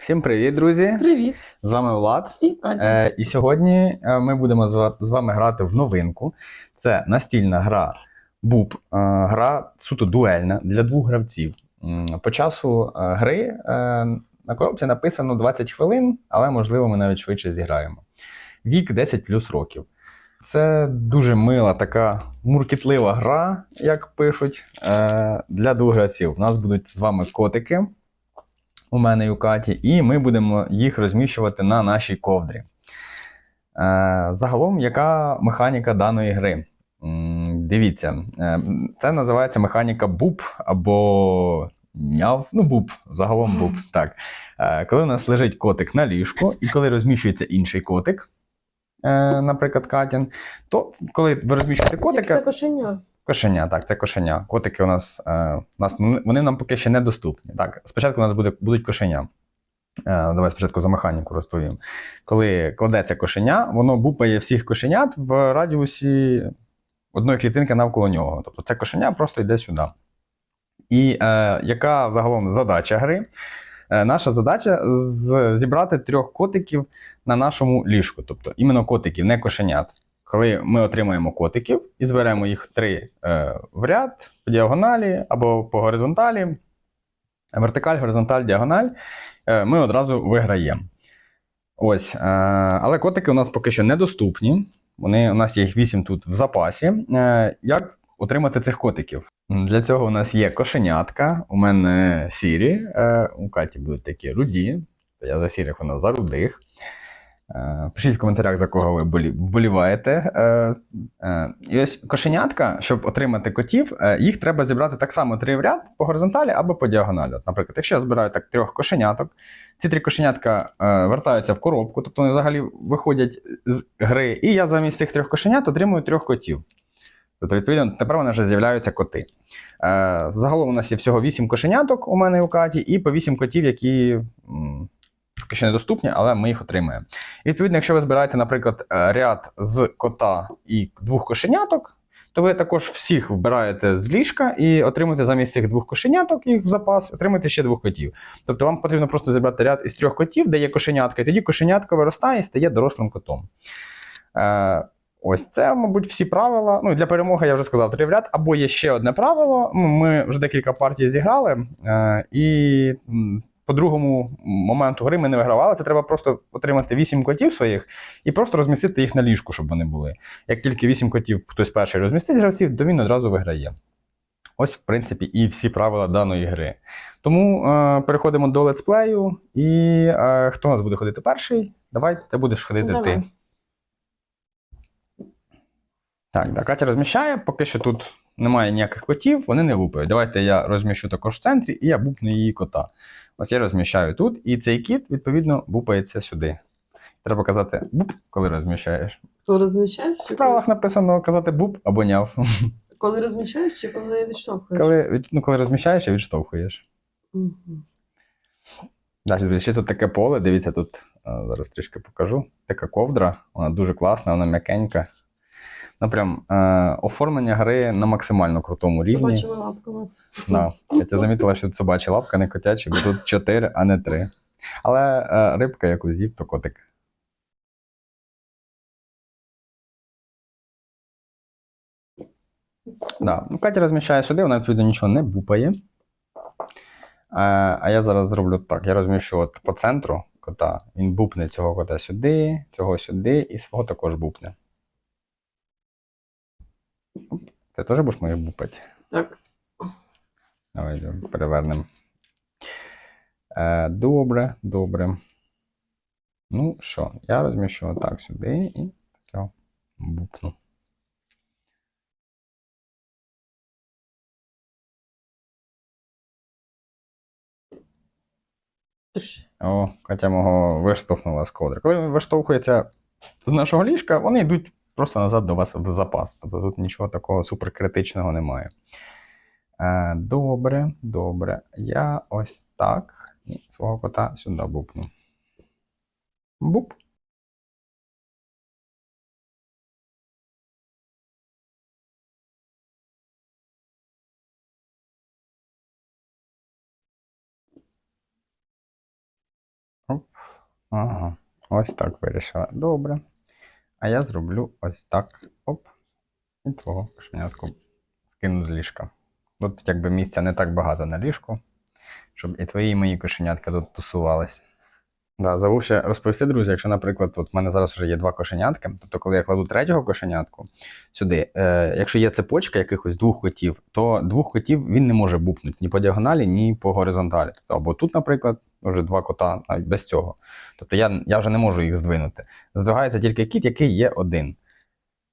Всім привіт, друзі! Привіт. З вами Влад. І Катя. Е, і сьогодні е, ми будемо з вами грати в новинку. Це настільна гра Буб. Е, гра суто дуельна для двох гравців. По часу е, гри е, на коробці написано 20 хвилин, але можливо ми навіть швидше зіграємо. Вік 10 плюс років. Це дуже мила така муркітлива гра, як пишуть, е, для двох гравців. У нас будуть з вами котики у мене і у Каті, і ми будемо їх розміщувати на нашій ковдрі. Е, загалом, яка механіка даної гри? Дивіться, е, це називається механіка буб або няв. Ну, буб, загалом буб. Так. Е, Коли у нас лежить котик на ліжку, і коли розміщується інший котик, наприклад, Катін, то коли ви розміщуєте котика. це кошеня. Кошеня, так, це кошеня. Котики у нас, е, нас вони нам поки ще недоступні. Так, спочатку у нас буде, будуть кошеня. Е, давай спочатку за механіку розповім. Коли кладеться кошеня, воно бупає всіх кошенят в радіусі одної клітинки навколо нього. Тобто це кошеня просто йде сюди. І е, яка загалом задача гри? Е, наша задача з- зібрати трьох котиків на нашому ліжку. Тобто іменно котиків, не кошенят коли ми отримаємо котиків і зберемо їх три е, в ряд по діагоналі або по горизонталі, вертикаль, горизонталь, діагональ, е, ми одразу виграємо. Ось, е, але котики у нас поки що недоступні. Вони, у нас є їх 8 тут в запасі. Е, як отримати цих котиків? Для цього у нас є кошенятка, у мене сірі, е, у Каті будуть такі руді. Я за сірих, вона за рудих. Е, Пишіть в коментарях, за кого ви вболіваєте. Е, е, І ось кошенятка, щоб отримати котів, їх треба зібрати так само три в ряд по горизонталі або по діагоналі. От, наприклад, якщо я збираю так трьох кошеняток, ці три кошенятка вертаються в коробку, тобто вони взагалі виходять з гри, і я замість цих трьох кошенят отримую трьох котів. Тобто, відповідно, тепер вони вже з'являються коти. Загалом у нас є всього 8 кошеняток у мене у Каті, і по 8 котів, які поки що недоступні, але ми їх отримаємо. І, відповідно, якщо ви збираєте, наприклад, е, ряд з кота і двох кошеняток, то ви також всіх вбираєте з ліжка і отримуєте замість цих двох кошеняток їх в запас, отримуєте ще двох котів. Тобто вам потрібно просто зібрати ряд із трьох котів, де є кошенятка, і тоді кошенятка виростає і стає дорослим котом. Е, Ось це, мабуть, всі правила. Ну, для перемоги я вже сказав три в ряд. Або є ще одне правило. Ну, Ми вже декілька партій зіграли, е, і по другому моменту гри ми не вигравали. Це треба просто отримати 8 котів своїх і просто розмістити їх на ліжку, щоб вони були. Як тільки 8 котів хтось перший розмістить гравців, то він одразу виграє. Ось, в принципі, і всі правила даної гри. Тому е, переходимо до летсплею. І е, хто у нас буде ходити перший? Давай, ти будеш ходити ти. Так, да, Катя розміщає, поки що тут немає ніяких котів, вони не лупають. Давайте я розміщу також в центрі і я бупну її кота. Ось я розміщаю тут, і цей кіт, відповідно, бупається сюди. Треба казати буп, коли розміщаєш. Коли розміщаєш В правилах написано казати буп або няв. коли, коли розміщаєш чи коли відштовхуєш? Коли, від- ну, коли розміщаєш і відштовхуєш. Мгм. Далі, друзі, ще тут таке поле, дивіться, тут е, зараз трішки покажу. Така ковдра, вона дуже класна, вона м'якенька. Ну, прям е, оформлення гри на максимально крутому рівні. собачими лапками. Да. Я замітила, що тут собача лапка, не котяча, бо тут 4, а не 3. Але е, рибка, яку з'їв, то котик. Да. Ну, Катя розміщає сюди, вона відповідно нічого не бупає. Е, а я зараз зроблю так: я розміщу от по центру кота. Він бупне цього кота сюди, цього сюди і свого також бупне. Ти теж будеш моїх бупати? Так. Давай перевернемо. Е, добре, добре. Ну що, я розміщу отак сюди і так бупну. О, Катя мого виштовхнула з ковдри. Коли він виштовхується з нашого ліжка, вони йдуть просто назад до вас в запас. Тобто тут нічого такого суперкритичного немає. Е, добре, добре. Я ось так. Свого кота сюди бупну. Буп. Ага. Ось так вирішила. Добре. А я зроблю ось так. Оп. І твого кошенятку скину з ліжка. Тут якби місця не так багато на ліжку, щоб і твої, і мої кошенятка тут тусувались. Да, забув ще розповісти, друзі, якщо, наприклад, от в мене зараз вже є два кошенятки, тобто, коли я кладу третього кошенятку сюди, е, якщо є цепочка якихось двох котів, то двох котів він не може бупнути ні по діагоналі, ні по горизонталі. Тобто, або тут, наприклад, вже два кота навіть без цього. Тобто я, я вже не можу їх здвинути. Здвигається тільки кіт, який є один.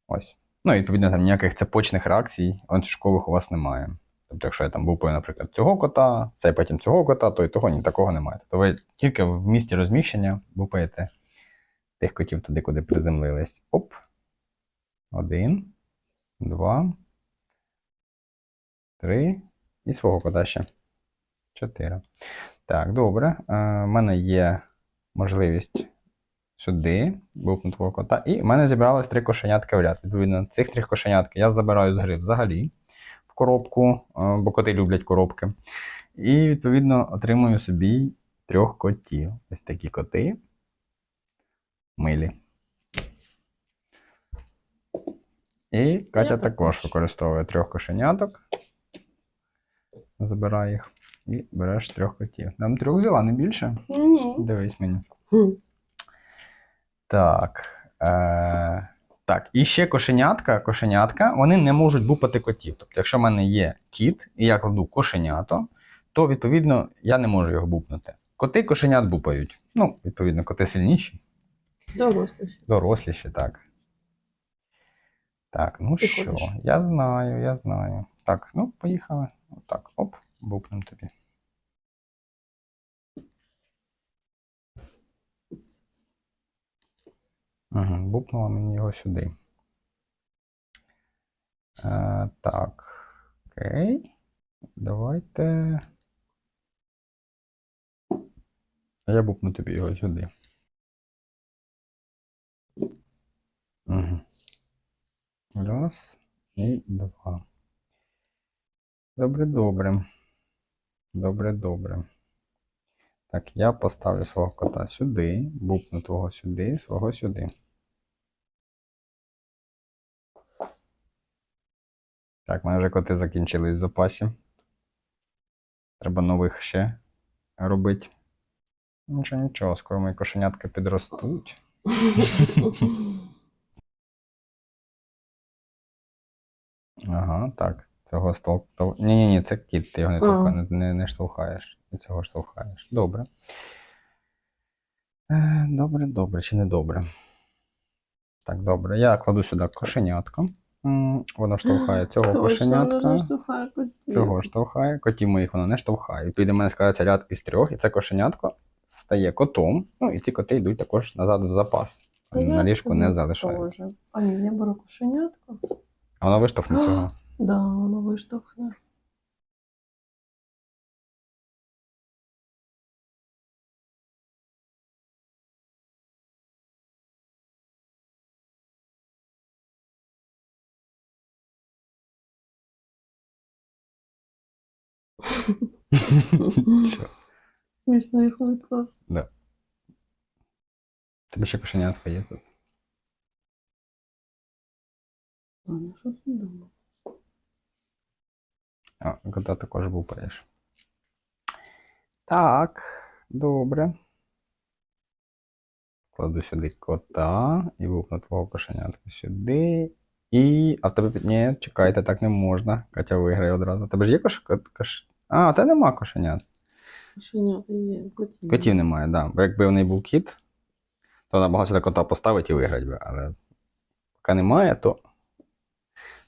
Ось. Ну, і відповідно, там ніяких цепочних реакцій ланцюжкових у вас немає. Тобто, якщо я там бупаю, наприклад, цього кота, цей потім цього кота, то і того ні такого немає. Тобто ви тільки в місці розміщення бупаєте тих котів туди, куди приземлились. Оп. Один, два, три. І свого кота ще. Чотири. Так, добре. У мене є можливість сюди, бупнути твого кота. І в мене зібралось три кошенятки в ряд. Відповідно, цих трьох кошенятки я забираю з гри взагалі в коробку, е, бо коти люблять коробки. І, відповідно, отримую собі трьох котів. Ось такі коти. Милі. І Катя також також. використовує трьох кошеняток. Забирає їх і береш трьох котів. Нам трьох взяла, не більше? Ні. Дивись мені. Так. Е, так, і ще кошенятка, кошенятка, вони не можуть бупати котів. Тобто, якщо в мене є кіт, і я кладу кошенято, то відповідно я не можу його бупнути. Коти кошенят бупають. Ну, відповідно, коти сильніші, Дорослий. ще. доросліші, так. Так, ну Ти що, ходиш. я знаю, я знаю. Так, ну, поїхали. Отак, оп, бупнем тобі. Угу, бупнула мені його сюди. Е, так. Окей. Давайте. Я бупну тобі його сюди. Угу. Раз і два. Добре, добре. Добре, добре. Так, я поставлю свого кота сюди, бупну твого сюди, свого сюди. Так, в мене вже коти закінчились в запасі. Треба нових ще робити. Нічого, нічого, скоро мої кошенятки підростуть. Ага, так. Цього стол... Ні, ні, ні, це кіт, ти його не, толка... не, не, не штовхаєш. Ти цього штовхаєш. Добре. Е, добре, добре, чи не добре? Так, добре. Я кладу сюди кошенятко. Воно штовхає цього Точно, кошенятка. штовхає котів. Цього штовхає, котів моїх воно не штовхає. Відповідно, мене складається ряд із трьох, і це кошенятко стає котом. Ну і ці коти йдуть також назад в запас. А На ліжку не залишають. А ні, я беру кошенятку. А воно виштовхне цього. Да, воно виштовхне. Що? Смішно їх виклав. Да. Тебе ще кошенятка є тут. А, ну що ти думав? А, кота також бупаєш. Так, добре. Кладу сюди кота і бупну твого кошенятка сюди. І. А в тебе Ні, чекайте, так не можна. Катя виграє одразу. У тебе ж є кош... кош... А, тебе нема кошенят. Кошенята є, котів. Котів немає, так. Да. Бо якби в неї був кіт, то вона могла сюди кота поставити і виграти би. Але поки немає, то.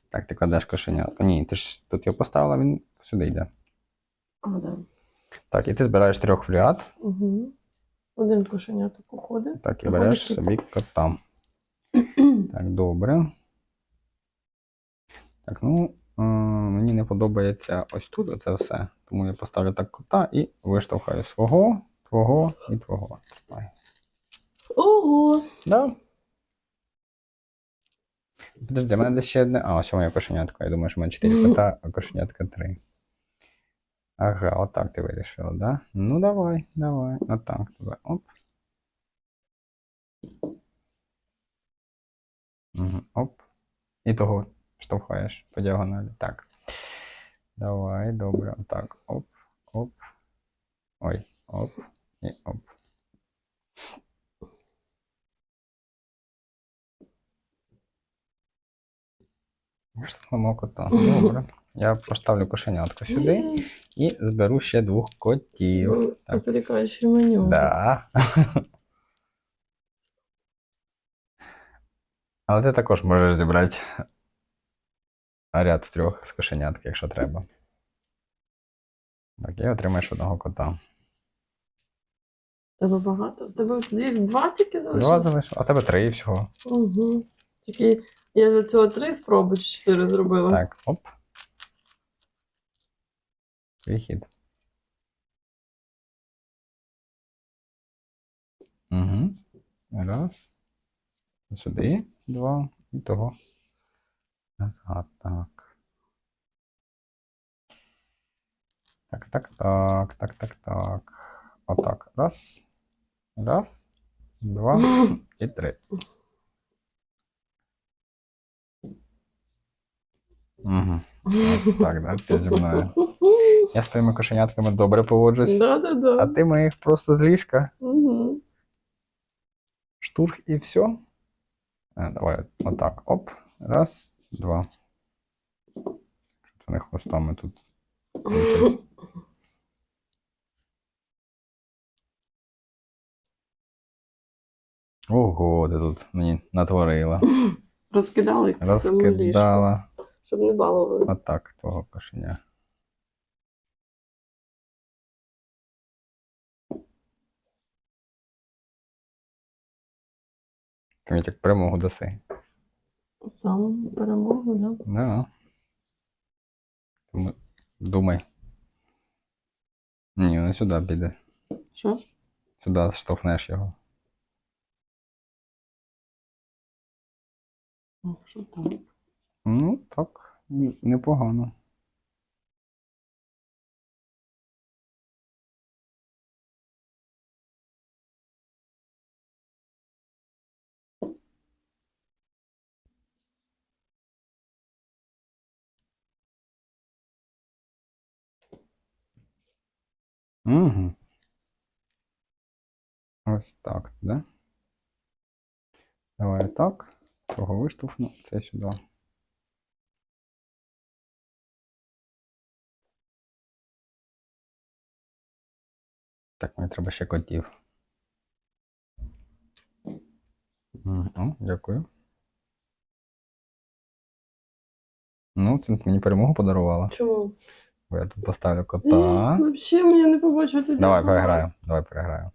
Так, ти кладеш кошенятку. Ні, ти ж тут його поставила, він сюди йде. А, да. Так, і ти збираєш трьох в ряд. Угу. Один кошеняток уходить. Так, і береш кіт. собі кота. Так, добре. Так, ну, е, мені не подобається ось тут оце все. Тому я поставлю так кота і виштовхаю свого, твого і твого. Ого! Да. Подожди, в мене десь ще одне. А, ось моє кошенятко. Я думаю, що в мене 4 кота, а кошенятка 3. Ага, отак ти вирішив, да? Ну давай, давай. Отак тебе. Оп. Угу. Оп. І того штовхаєш по діагоналі. Так. Давай, добре. Отак. Оп, оп. Ой, оп. І оп. Вишлемо кота. Добре. Я поставлю кошенятко сюди і зберу ще двох котів. Ну, Так. Отвлекающий маневр. Да. Але ти також можеш зібрати ряд в трьох з кошенятки, якщо треба. Так, і отримаєш одного кота. Тебе багато? Тебе дві, два тільки Два залишилось? залиш, а тебе три всього. Угу. Тільки я вже цього три спроби чи чотири зробила. Так, оп. Вихід. Угу. Раз. Сюди. Два. І того. Назад. Так. Так, так, так, так, так, так. Отак. Раз. Раз. Два. І три. Угу. Ось так, да? Ти зі мною. Я з твоїми кошенятками добре поводжусь. А Да-да-да. ти моїх просто з ліжка. Угу. Штурх і все. А, давай отак. Оп. Раз, два. Це не хвостами тут. Ого, ти тут мені натворила. Розкидали їх по всьому ліжку, Розкидала. Щоб не балувалися. Отак, твого кошеня. Ти мені так перемогу даси. Сам перемогу, да? Да. Тому думай. Ні, не сюди піде. Що? Сюди штовхнеш його. Що так? Ну, так, непогано. Угу. Ось так, да? Давай так. Цього виштовхну, це сюди. Так, мені треба ще котів. Мгм, дякую. Ну, це мені перемогу подарувала. Чому? Бо я тут поставлю кота. Взагалі мені не побачив це. Давай переграю. Давай переграю.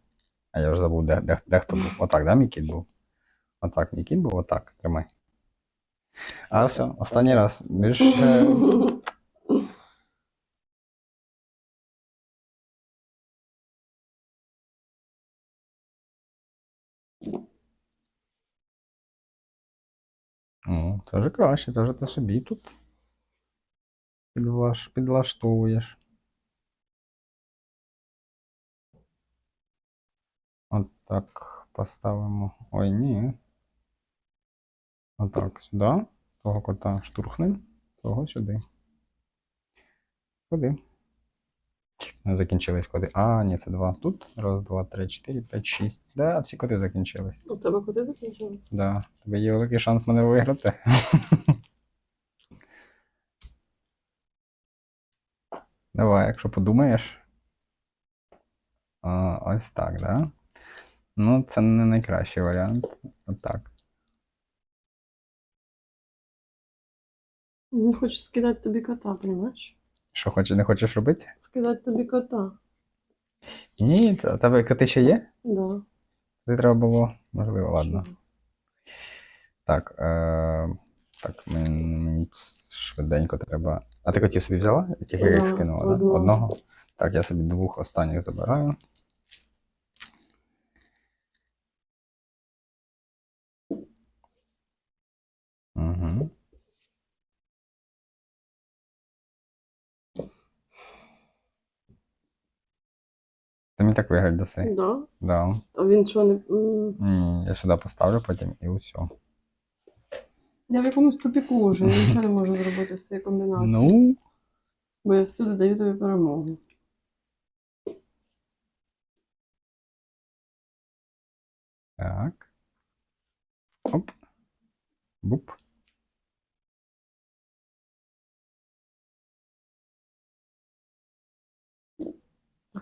А я вже забув, де, де, де хто був. Отак, да, мій кіт був? Отак, мій кіт був, отак. Тримай. А все, останній раз. Більш. Ну, це вже краще, це вже ти собі тут підлаш, підлаштовуєш. От так поставимо. Ой, ні. Отак, сюди. Того кота штурхнем, того сюди. Куди? Закінчились коди. А, ні, це два. Тут. Раз, два, три, чотири, п'ять, шість. Да, всі коди закінчились. У тебе куди закінчилось? Да. Тебе є великий шанс мене виграти. Давай, якщо подумаєш. А, ось так, да? Ну, це не найкращий варіант. Отак. Не хочу скидати тобі кота, розумієш? Що хочеш, не хочеш робити? Скидати тобі кота. Ні, у тебе коти ще є? Да. Тобі треба було. Можливо, ладно. Так, е, так, мені, швиденько треба. А ти котів собі взяла? Я Тільки їх скинула, да? Одного? Так, я собі двох останніх забираю. Ти мені так вигляд даси. Да. Да. А він що не. м, Ні, я сюди поставлю потім і усе. Я в якомусь тупіку вже, я нічого не можу зробити з цією комбінацією. Ну. Бо я всюди даю тобі перемогу. Так. Оп. Буп.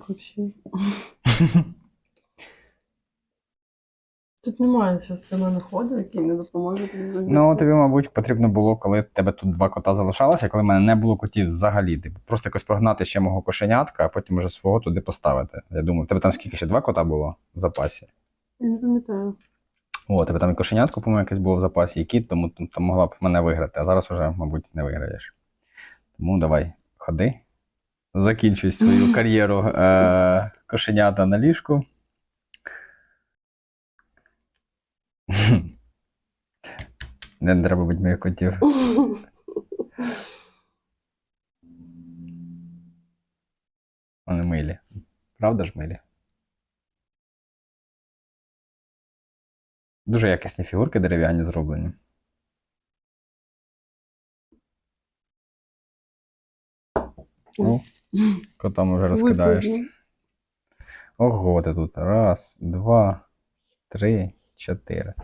Так взагалі. Тут немає зараз для мене ходу, який не допоможе тобі. Ну, тобі, мабуть, потрібно було, коли в тебе тут два кота залишалося, коли в мене не було котів взагалі. Типу, просто якось прогнати ще мого кошенятка, а потім вже свого туди поставити. Я думаю, в тебе там скільки ще два кота було в запасі? Я не пам'ятаю. О, тебе там і кошенятко, по-моєму, якесь було в запасі, і кіт, тому там могла б мене виграти, а зараз вже, мабуть, не виграєш. Тому давай, ходи. Закінчуй свою кар'єру е- кошенята на ліжку. Не треба бути моїх котів. Вони милі. Правда ж милі? Дуже якісні фігурки дерев'яні зроблені. Ну, котам уже розкидаєшся. Ого, ти тут. Раз, два, три, чотири.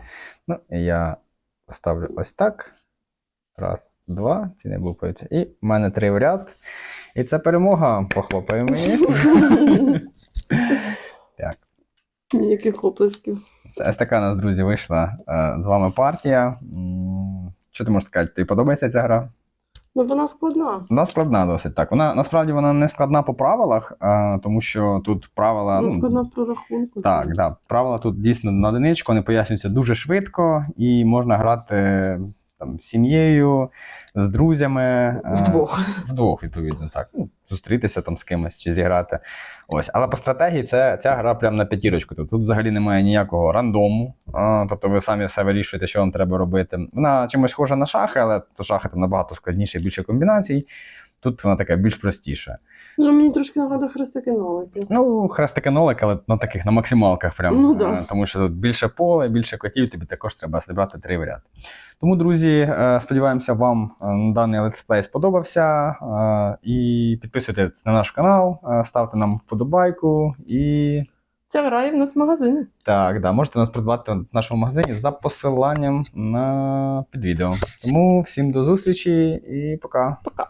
Ну, я поставлю ось так. Раз, два, ці не блупаються. І в мене три в ряд. І це перемога. Похлопаємо її. Так. Ніяких оплесків. Це ось така у нас, друзі, вийшла е, з вами партія. Що ти можеш сказати? Тобі подобається ця гра? Ну вона складна. Вона складна досить так. Вона насправді вона не складна по правилах, а, тому що тут правила. Вона ну, складна рахунку. прорахунку. Так, да. Правила тут дійсно на одиничку, вони пояснюються дуже швидко, і можна грати там, з сім'єю, з друзями. е, Вдвох. Вдвох, відповідно, так. Ну, зустрітися там з кимось чи зіграти. Ось. Але по стратегії це, ця гра прямо на п'ятірочку. Тобто тут взагалі немає ніякого рандому. А, тобто ви самі все вирішуєте, що вам треба робити. Вона чимось схожа на шахи, але то шахи там набагато складніше, більше комбінацій. Тут вона така більш простіша. Ну, мені трошки нагадує хрестики нолики. Ну, хрестики нолик, але на таких на максималках прям. Ну, да. Е, Тому що тут більше поле, більше котів, тобі також треба зібрати три в ряд. Тому, друзі, е, сподіваємося, вам е, даний летсплей сподобався. І підписуйтесь на наш канал, ставте нам вподобайку і. Ця грає в нас в магазині. Так, да, можете нас придбати в нашому магазині за посиланням на під відео. Тому всім до зустрічі і пока. Пока.